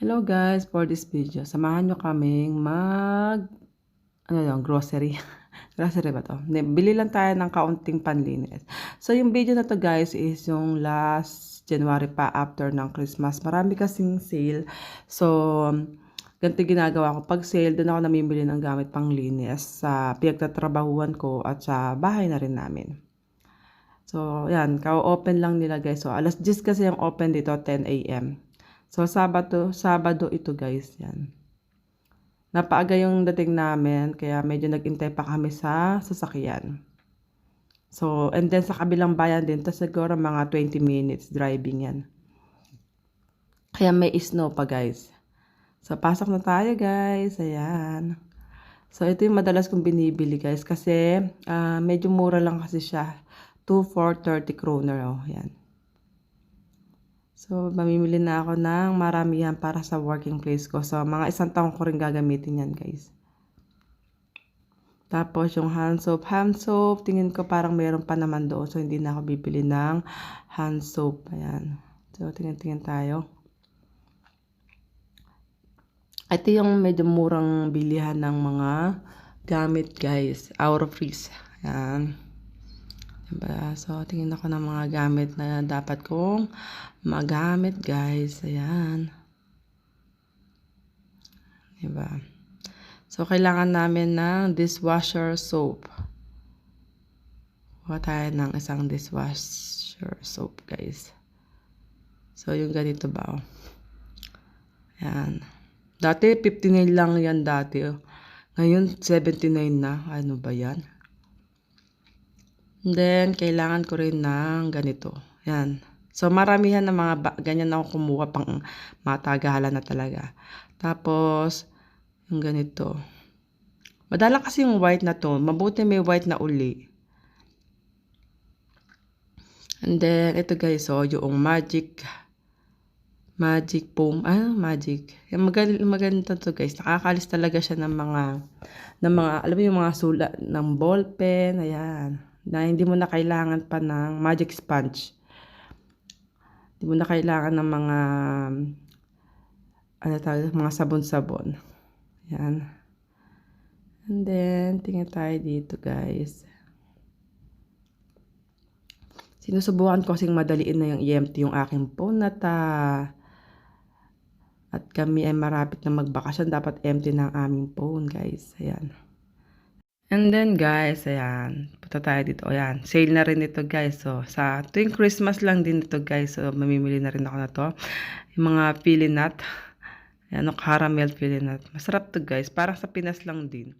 Hello guys, for this video, samahan nyo kaming mag, ano lang, grocery. grocery ba to? Bili lang tayo ng kaunting panlinis. So yung video na to guys is yung last January pa after ng Christmas. Marami kasing sale. So, ganito ginagawa ko. Pag sale, doon ako namimili ng gamit pang linis sa pinagtatrabahuan ko at sa bahay na rin namin. So, yan. Ka-open lang nila guys. So, alas 10 kasi yung open dito, 10 a.m. So, Sabado, Sabado ito guys. Yan. Napaaga yung dating namin. Kaya medyo nagintay pa kami sa sasakyan. So, and then sa kabilang bayan din. to siguro mga 20 minutes driving yan. Kaya may snow pa guys. So, pasok na tayo guys. Ayan. So, ito yung madalas kong binibili guys. Kasi, ah, medyo mura lang kasi siya. 2 for 30 kroner. Oh, yan. So, mamimili na ako ng maramihan para sa working place ko. So, mga isang taon ko rin gagamitin yan, guys. Tapos, yung hand soap. Hand soap, tingin ko parang meron pa naman doon. So, hindi na ako bibili ng hand soap. Ayan. So, tingin-tingin tayo. Ito yung medyo murang bilihan ng mga gamit, guys. Of freeze. Ayan. Diba? So, tingin ako ng mga gamit na dapat kong magamit, guys. Ayan. Diba? So, kailangan namin ng dishwasher soap. Kuha tayo ng isang dishwasher soap, guys. So, yung ganito ba? Oh. Ayan. Dati, 59 lang yan dati. Oh. Ngayon, 79 na. Ano ba yan? Then, kailangan ko rin ng ganito. Yan. So, maramihan na mga ba- ganyan ako kumuha pang matagahala na talaga. Tapos, yung ganito. Madalang kasi yung white na to. Mabuti may white na uli. And then, ito guys, so, yung magic magic foam. Ah, magic. Yung maganda, maganda to guys. Nakakalis talaga siya ng mga, ng mga, alam mo yung mga sulat ng ball pen. Ayan na hindi mo na kailangan pa ng magic sponge. Hindi mo na kailangan ng mga ano tawag, mga sabon-sabon. Yan. And then, tingnan tayo dito, guys. Sinusubukan ko kasing madaliin na yung i-empty yung aking phone na ta. At kami ay marapit na magbakasyon. Dapat empty ng aming phone, guys. Ayan. And then guys, ayan, punta tayo dito. Ayan, sale na rin ito guys. So, sa tuwing Christmas lang din ito guys. So, mamimili na rin ako na to. Yung mga pili nut. Ayan, caramel pili nut. Masarap to guys. Parang sa Pinas lang din.